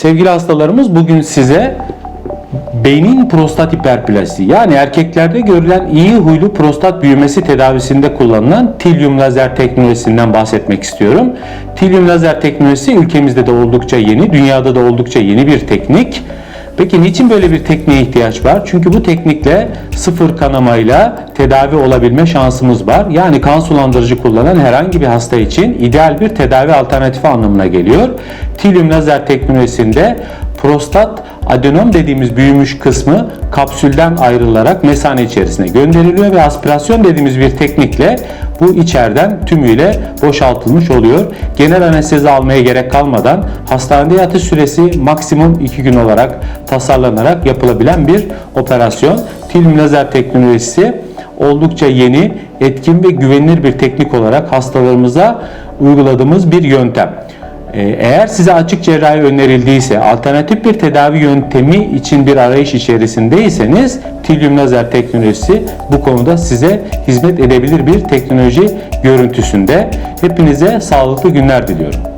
Sevgili hastalarımız bugün size beynin prostat hiperplasiği yani erkeklerde görülen iyi huylu prostat büyümesi tedavisinde kullanılan tilyum lazer teknolojisinden bahsetmek istiyorum. Tilyum lazer teknolojisi ülkemizde de oldukça yeni, dünyada da oldukça yeni bir teknik. Peki niçin böyle bir tekniğe ihtiyaç var? Çünkü bu teknikle sıfır kanamayla tedavi olabilme şansımız var. Yani kan sulandırıcı kullanan herhangi bir hasta için ideal bir tedavi alternatifi anlamına geliyor. Tilyum lazer teknolojisinde prostat adenom dediğimiz büyümüş kısmı kapsülden ayrılarak mesane içerisine gönderiliyor ve aspirasyon dediğimiz bir teknikle bu içeriden tümüyle boşaltılmış oluyor. Genel anestezi almaya gerek kalmadan hastanede yatış süresi maksimum 2 gün olarak tasarlanarak yapılabilen bir operasyon. Tilyum lazer teknolojisi oldukça yeni, etkin ve güvenilir bir teknik olarak hastalarımıza uyguladığımız bir yöntem. Ee, Eğer size açık cerrahi önerildiyse, alternatif bir tedavi yöntemi için bir arayış içerisindeyseniz tilyum lazer teknolojisi bu konuda size hizmet edebilir bir teknoloji görüntüsünde. Hepinize sağlıklı günler diliyorum.